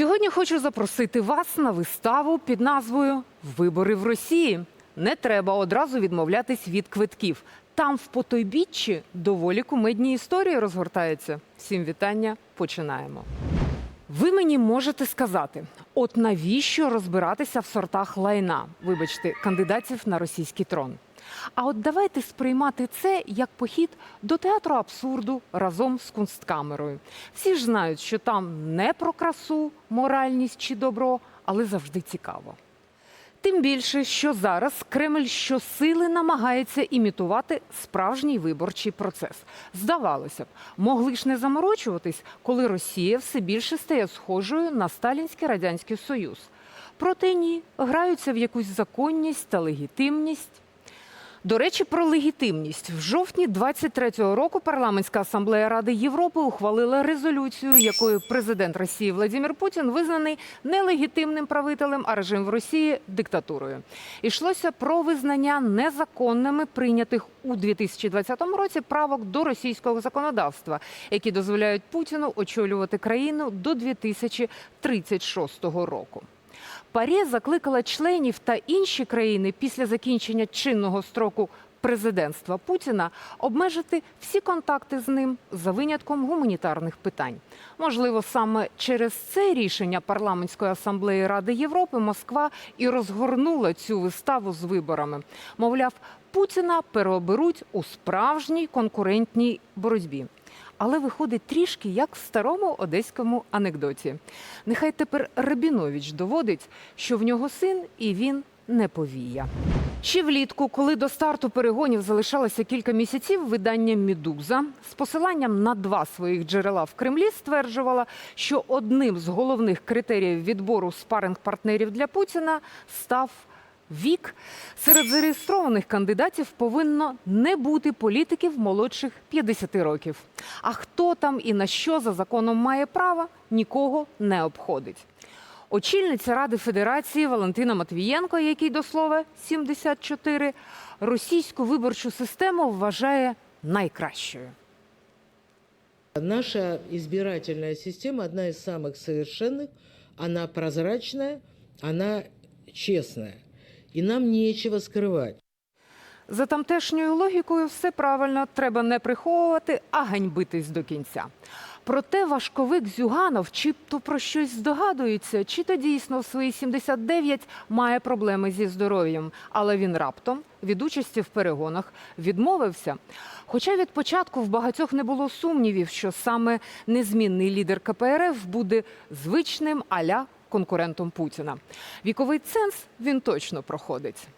Сьогодні хочу запросити вас на виставу під назвою Вибори в Росії. Не треба одразу відмовлятись від квитків. Там в потойбіччі доволі кумедні історії розгортаються. Всім вітання. Починаємо. Ви мені можете сказати, от навіщо розбиратися в сортах лайна, вибачте, кандидатів на російський трон. А от давайте сприймати це як похід до театру абсурду разом з кунсткамерою. Всі ж знають, що там не про красу, моральність чи добро, але завжди цікаво. Тим більше, що зараз Кремль щосили намагається імітувати справжній виборчий процес. Здавалося б, могли ж не заморочуватись, коли Росія все більше стає схожою на сталінський радянський союз. Проте ні, граються в якусь законність та легітимність. До речі, про легітимність в жовтні 23-го року парламентська асамблея Ради Європи ухвалила резолюцію, якою президент Росії Владимир Путін визнаний нелегітимним правителем, а режим в Росії диктатурою. Ішлося про визнання незаконними прийнятих у 2020 році правок до російського законодавства, які дозволяють Путіну очолювати країну до 2036 року. Парі закликала членів та інші країни після закінчення чинного строку президентства Путіна обмежити всі контакти з ним за винятком гуманітарних питань. Можливо, саме через це рішення парламентської асамблеї Ради Європи Москва і розгорнула цю виставу з виборами. Мовляв, Путіна переоберуть у справжній конкурентній боротьбі але виходить трішки як в старому одеському анекдоті. Нехай тепер Рабінович доводить, що в нього син і він не повія. Ще влітку, коли до старту перегонів залишалося кілька місяців, видання Мідуза з посиланням на два своїх джерела в Кремлі стверджувала, що одним з головних критеріїв відбору спаринг-партнерів для Путіна став вік. Серед зареєстрованих кандидатів повинно не бути політиків молодших 50 років. А хто там і на що за законом має право, нікого не обходить. Очільниця Ради Федерації Валентина Матвієнко, який до слова 74, російську виборчу систему вважає найкращою. Наша избирательная система одна из самых совершенных, она прозрачная, она честная. И нам нечего скрывать. За тамтешньою логікою все правильно, треба не приховувати, а ганьбитись до кінця. Проте важковик Зюганов чи то про щось здогадується, чи то дійсно в свої 79 має проблеми зі здоров'ям, але він раптом від участі в перегонах відмовився. Хоча від початку в багатьох не було сумнівів, що саме незмінний лідер КПРФ буде звичним аля конкурентом Путіна. Віковий ценз він точно проходить.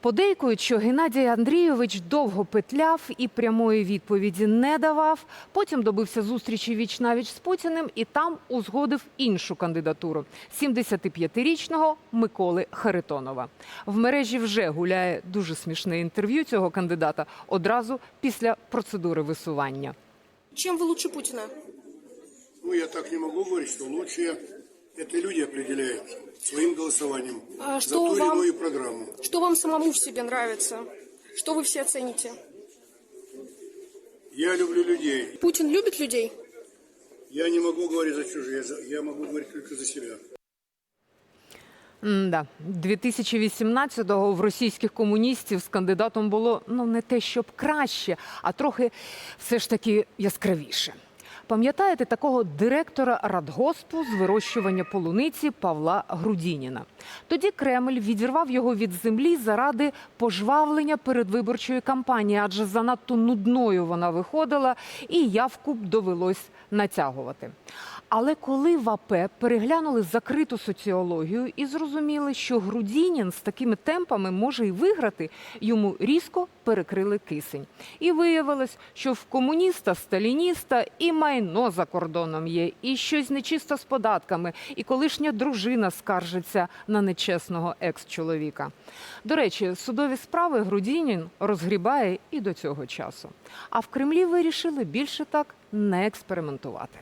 Подейкують, що Геннадій Андрійович довго петляв і прямої відповіді не давав. Потім добився зустрічі віч навіч з Путіним і там узгодив іншу кандидатуру 75-річного Миколи Харитонова. В мережі вже гуляє дуже смішне інтерв'ю цього кандидата одразу після процедури висування. Чем вы лучше Путина? Ну, я так не могу говорить, что лучшие это люди определяют своим голосованием А за что ту или вам- иную программу. Что вам самому в себе нравится? Что вы все оцените? Я люблю людей. Путин любит людей? Я не могу говорить за чужие, я могу говорить только за себя. Да, 2018-го в російських комуністів з кандидатом було ну не те, щоб краще, а трохи все ж таки яскравіше. Пам'ятаєте такого директора радгоспу з вирощування полуниці Павла Грудініна? Тоді Кремль відірвав його від землі заради пожвавлення передвиборчої кампанії, адже занадто нудною вона виходила, і явку довелось натягувати. Але коли в АП переглянули закриту соціологію і зрозуміли, що Грудінін з такими темпами може й виграти, йому різко перекрили кисень. І виявилось, що в комуніста, сталініста і майно за кордоном є, і щось нечисто з податками, і колишня дружина скаржиться на нечесного екс-чоловіка. До речі, судові справи Грудінін розгрібає і до цього часу. А в Кремлі вирішили більше так не експериментувати.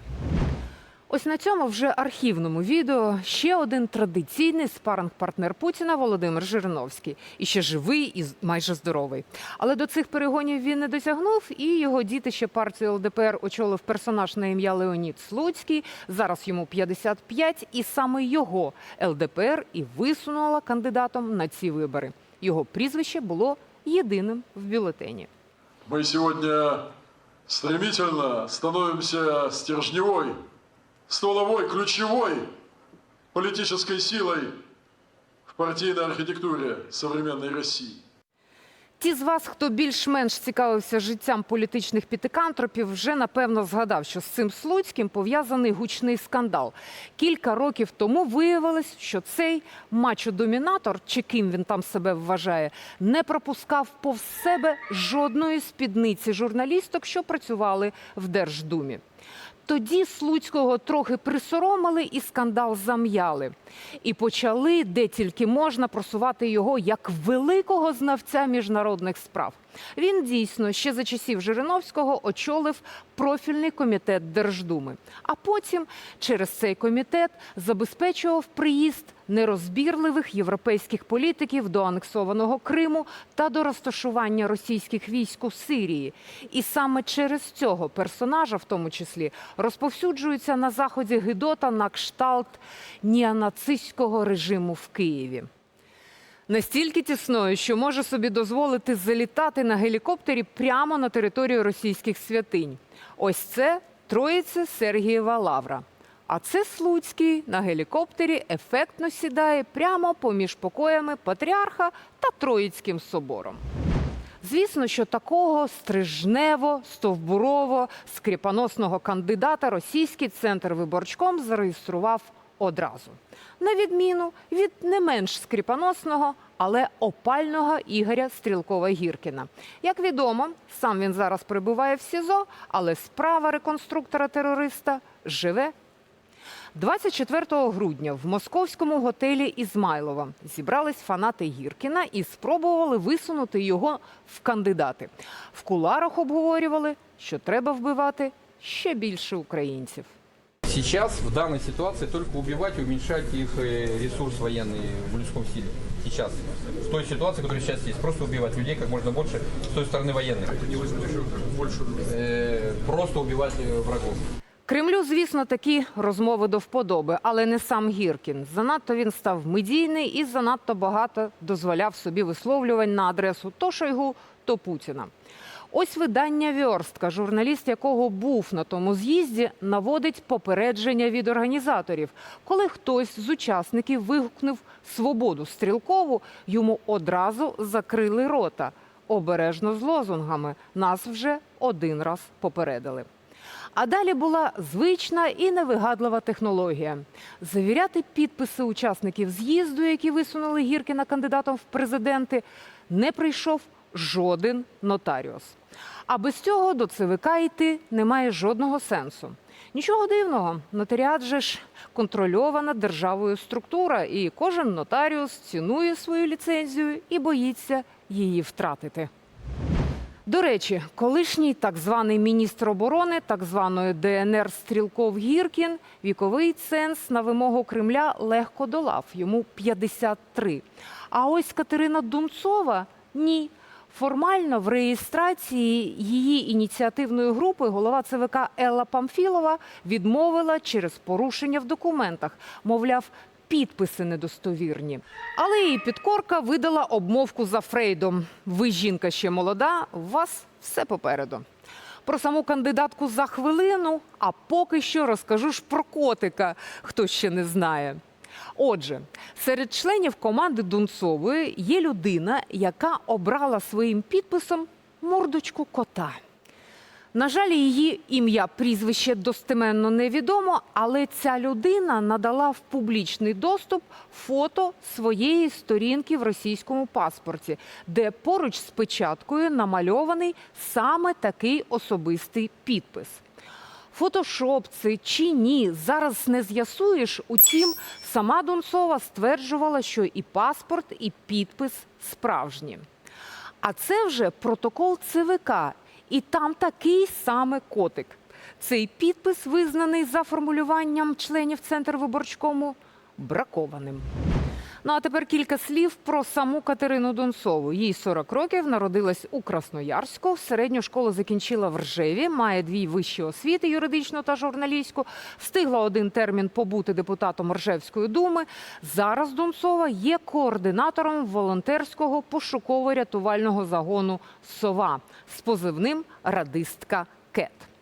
Ось на цьому вже архівному відео ще один традиційний спаринг-партнер Путіна Володимир Жириновський. І ще живий і майже здоровий. Але до цих перегонів він не досягнув, і його дітище партію ЛДПР очолив персонаж на ім'я Леонід Слуцький. Зараз йому 55, і саме його ЛДПР і висунула кандидатом на ці вибори. Його прізвище було єдиним в бюлетені. Мы сегодня стремительно становимся стержневой, стволовой, ключевой политической силой в партийной архитектуре современной России. Ті з вас, хто більш-менш цікавився життям політичних пітикантропів, вже напевно згадав, що з цим Слуцьким пов'язаний гучний скандал. Кілька років тому виявилось, що цей мачо-домінатор, чи ким він там себе вважає, не пропускав повз себе жодної спідниці журналісток, що працювали в Держдумі. Тоді Слуцького трохи присоромили і скандал зам'яли. І почали, де тільки можна, просувати його як великого знавця міжнародних справ. Він дійсно ще за часів Жириновського очолив профільний комітет Держдуми. А потім через цей комітет забезпечував приїзд нерозбірливих європейських політиків до анексованого Криму та до розташування російських військ у Сирії. І саме через цього персонажа, в тому числі, розповсюджується на заході Гидота на кшталт неонацистського режиму в Києві. Настільки тісною, що може собі дозволити залітати на гелікоптері прямо на територію російських святинь. Ось це Троїце Сергієва Лавра. А це Слуцький на гелікоптері ефектно сідає прямо поміж покоями патріарха та Троїцьким собором. Звісно, що такого стрижнево, стовбурово, скріпоносного кандидата російський центр виборчком зареєстрував одразу. На відміну від не менш скріпоносного, але опального Ігоря Стрілкова-Гіркіна. Як відомо, сам він зараз перебуває в СІЗО, але справа реконструктора-терориста живе 24 грудня в московському готелі Ізмайлова зібрались фанати Гіркіна і спробували висунути його в кандидати. В куларах обговорювали, що треба вбивати ще більше українців. Сейчас, в данной ситуации, только убивать и уменьшать их э, ресурс военный в людском силе. Сейчас. В той ситуации, которая сейчас есть. Просто убивать людей как можно больше с той стороны военных. Э, Просто убивать э, врагов. Кремлю, звісно, такі розмови до вподоби, але не сам Гіркін. Занадто він став медійний і занадто багато дозволяв собі висловлювань на адресу то Шойгу, то Путіна. Ось видання Вьорстка, журналіст якого був на тому з'їзді, наводить попередження від організаторів. Коли хтось з учасників вигукнув свободу стрілкову, йому одразу закрили рота. Обережно з лозунгами нас вже один раз попередили. А далі була звична і невигадлива технологія завіряти підписи учасників з'їзду, які висунули Гіркіна кандидатом в президенти, не прийшов жоден нотаріус. А без цього до ЦВК йти немає жодного сенсу. Нічого дивного, нотаріат же ж контрольована державою структура, і кожен нотаріус цінує свою ліцензію і боїться її втратити. До речі, колишній так званий міністр оборони так званої ДНР Стрілков Гіркін віковий ценз на вимогу Кремля легко долав. Йому 53. А ось Катерина Дунцова ні. Формально в реєстрації її ініціативної групи голова ЦВК Елла Памфілова відмовила через порушення в документах. Мовляв, підписи недостовірні. Але її підкорка видала обмовку за Фрейдом. Ви жінка ще молода, у вас все попереду. Про саму кандидатку за хвилину, а поки що розкажу ж про котика, хто ще не знає. Отже, серед членів команди Дунцової є людина, яка обрала своїм підписом мордочку кота. На жаль, її ім'я, прізвище достеменно невідомо, але ця людина надала в публічний доступ фото своєї сторінки в російському паспорті, де поруч з печаткою намальований саме такий особистий підпис. Фотошоп це чи ні, зараз не з'ясуєш. Утім, сама Донцова стверджувала, що і паспорт, і підпис справжні. А це вже протокол ЦВК, і там такий саме котик. Цей підпис визнаний за формулюванням членів Центр виборчкому бракованим. Ну а тепер кілька слів про саму Катерину Донцову. Їй 40 років, народилась у Красноярську, середню школу закінчила в Ржеві, має дві вищі освіти юридичну та журналістську. Встигла один термін побути депутатом Ржевської думи. Зараз Донцова є координатором волонтерського пошуково-рятувального загону Сова з позивним Радистка Кет.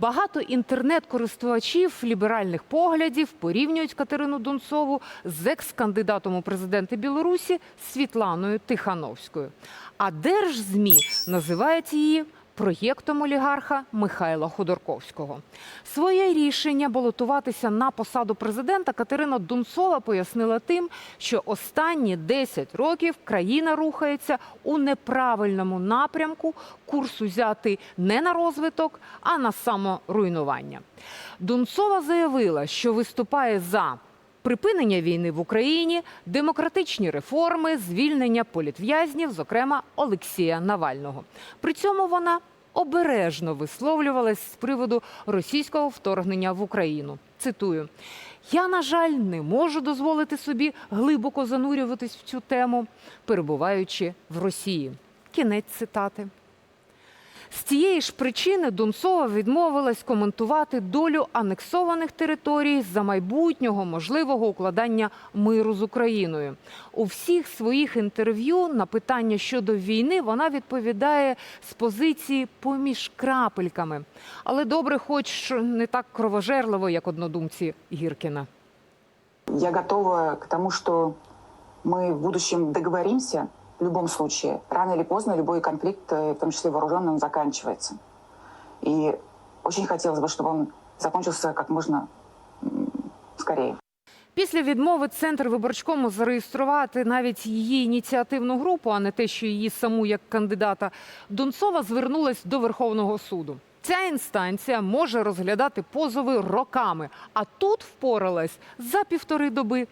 Багато інтернет-користувачів ліберальних поглядів порівнюють Катерину Донцову з екс-кандидатом у президенти Білорусі Світланою Тихановською. А Держзмі називають її проєктом олігарха Михайла Ходорковського. Своє рішення балотуватися на посаду президента Катерина Донцова пояснила тим, що останні 10 років країна рухається у неправильному напрямку. Курс узятий не на розвиток, а на саморуйнування. Донцова заявила, що виступає за припинення війни в Україні, демократичні реформи, звільнення політв'язнів, зокрема Олексія Навального. При цьому вона обережно висловлювалась з приводу російського вторгнення в Україну. Цитую: я, на жаль, не можу дозволити собі глибоко занурюватись в цю тему, перебуваючи в Росії. Кінець цитати. З цієї ж причини Донцова відмовилась коментувати долю анексованих територій за майбутнього можливого укладання миру з Україною. У всіх своїх інтерв'ю на питання щодо війни вона відповідає з позиції поміж крапельками. Але добре, хоч не так кровожерливо, як однодумці Гіркіна. Я готова к тому, что мы в будущем договоримся в любом случае. Рано или поздно любой конфликт, э, в том числе вооруженный, он заканчивается. И очень хотелось бы, чтобы он закончился как можно м, скорее. Після відмови центр виборчкому зареєструвати навіть її ініціативну групу, а не те, що її саму як кандидата, Донцова звернулась до Верховного суду. Ця інстанція може розглядати позови роками, а тут впоралась за півтори доби.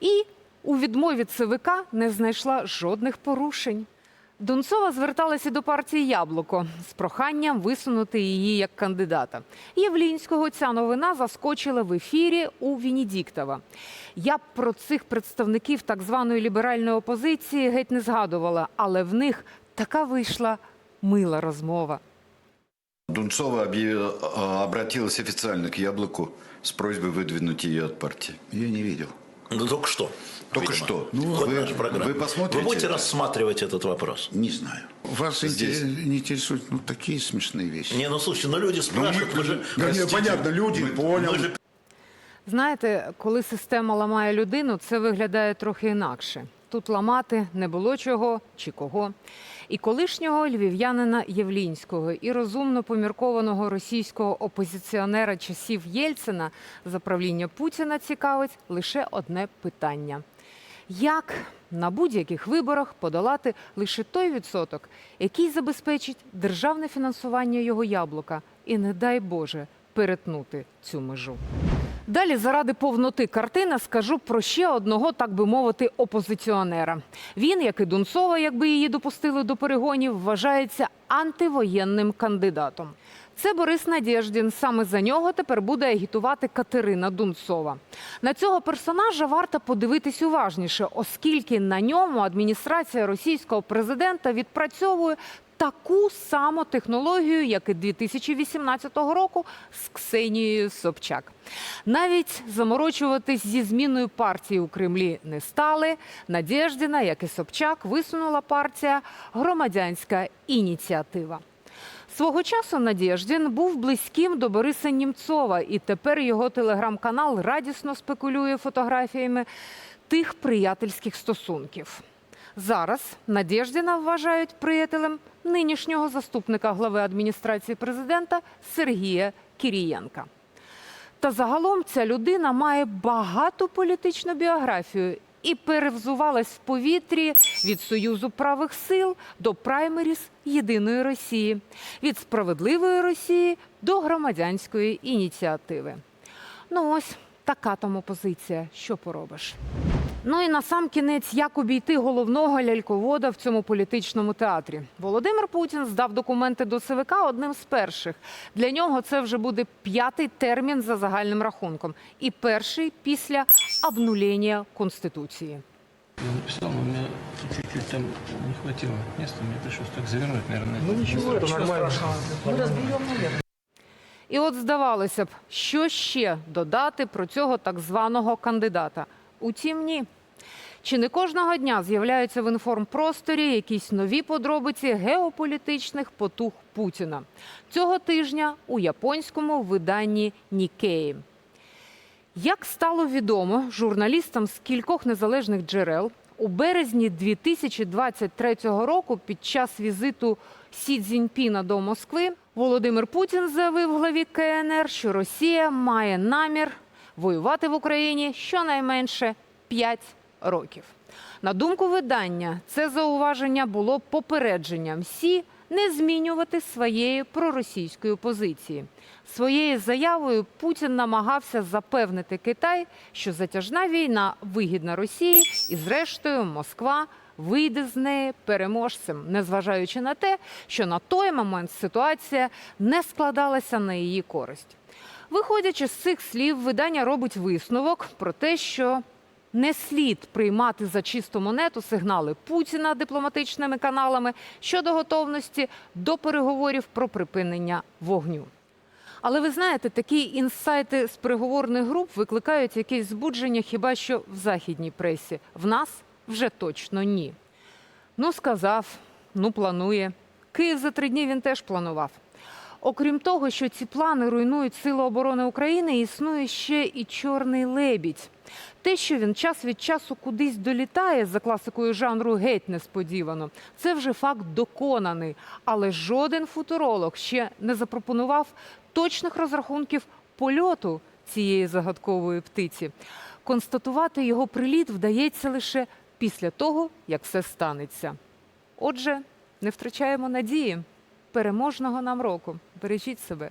І у відмові ЦВК не знайшла жодних порушень. Донцова зверталася до партії Яблуко з проханням висунути її як кандидата. Євлінського ця новина заскочила в ефірі у Венедіктова. Я б про цих представників так званої ліберальної опозиції геть не згадувала, але в них така вийшла мила розмова. Дунцова объявила- а, обратилась официально к Яблоку с просьбой выдвинуть ее от партии. Я не видел. Ну, только что. Только видимо. что. Ну, Вот вы- наша программа. вы посмотрите Вы будете это? рассматривать этот вопрос? Не знаю. Вас Здесь. инте- не интересуют ну, такие смешные вещи. Не, ну слушайте, ну люди спрашивают, мы, же... Да не, Простите, понятно, люди, понял. мы же Знаєте, коли система ламає людину, це виглядає трохи інакше. Тут ламати не було чого чи кого. І колишнього львів'янина Євлінського, і розумно поміркованого російського опозиціонера часів Єльцина за правління Путіна цікавить лише одне питання: як на будь-яких виборах подолати лише той відсоток, який забезпечить державне фінансування його яблука, і не дай Боже перетнути цю межу. Далі, заради повноти картини, скажу про ще одного, так би мовити, опозиціонера. Він, як і Дунцова, якби її допустили до перегонів, вважається антивоєнним кандидатом. Це Борис Надєждін. Саме за нього тепер буде агітувати Катерина Дунцова. На цього персонажа варто подивитись уважніше, оскільки на ньому адміністрація російського президента відпрацьовує таку саму технологію, як і 2018 року з Ксенією Собчак. Навіть заморочуватись зі зміною партії у Кремлі не стали. Надєждіна, як і Собчак, висунула партія громадянська ініціатива. Свого часу Надєждін був близьким до Бориса Німцова, і тепер його телеграм-канал радісно спекулює фотографіями тих приятельських стосунків. Зараз Надєждіна вважають приятелем нинішнього заступника глави адміністрації президента Сергія Кірієнка. Та загалом ця людина має багату політичну біографію і перевзувалась в повітрі від Союзу правих сил до праймеріс Єдиної Росії, від справедливої Росії до громадянської ініціативи. Ну ось така тому позиція. Що поробиш? Ну і на сам кінець, як обійти головного ляльковода в цьому політичному театрі. Володимир Путін здав документи до ЦВК одним з перших. Для нього це вже буде п'ятий термін за загальним рахунком, і перший після обнулення конституції. Я написал, но у чуть-чуть там не хватило места, мне пришлось так завернуть, наверное. Ну ничего, это нормально. І от здавалося б, що ще додати про цього так званого кандидата. Утім, ні. Чи не кожного дня з'являються в інформпросторі якісь нові подробиці геополітичних потуг Путіна? Цього тижня у японському виданні Нікеї. Як стало відомо журналістам з кількох незалежних джерел, у березні 2023 року під час візиту Сі Цзіньпіна до Москви Володимир Путін заявив главі КНР, що Росія має намір воювати в Україні щонайменше 5 років. На думку видання, це зауваження було попередженням Сі не змінювати своєї проросійської позиції. Своєю заявою Путін намагався запевнити Китай, що затяжна війна вигідна Росії, і зрештою Москва вийде з неї переможцем, незважаючи на те, що на той момент ситуація не складалася на її користь. Виходячи з цих слів, видання робить висновок про те, що не слід приймати за чисту монету сигнали Путіна дипломатичними каналами щодо готовності до переговорів про припинення вогню. Але ви знаєте, такі інсайти з переговорних груп викликають якесь збудження хіба що в західній пресі. В нас вже точно ні. Ну, сказав, ну планує. Київ за три дні він теж планував. Окрім того, що ці плани руйнують Сили оборони України, існує ще і чорний лебідь. Те, що він час від часу кудись долітає за класикою жанру геть несподівано, це вже факт доконаний. Але жоден футуролог ще не запропонував точних розрахунків польоту цієї загадкової птиці. Констатувати його приліт вдається лише після того, як все станеться. Отже, не втрачаємо надії. Переможного нам року. Бережіть себе.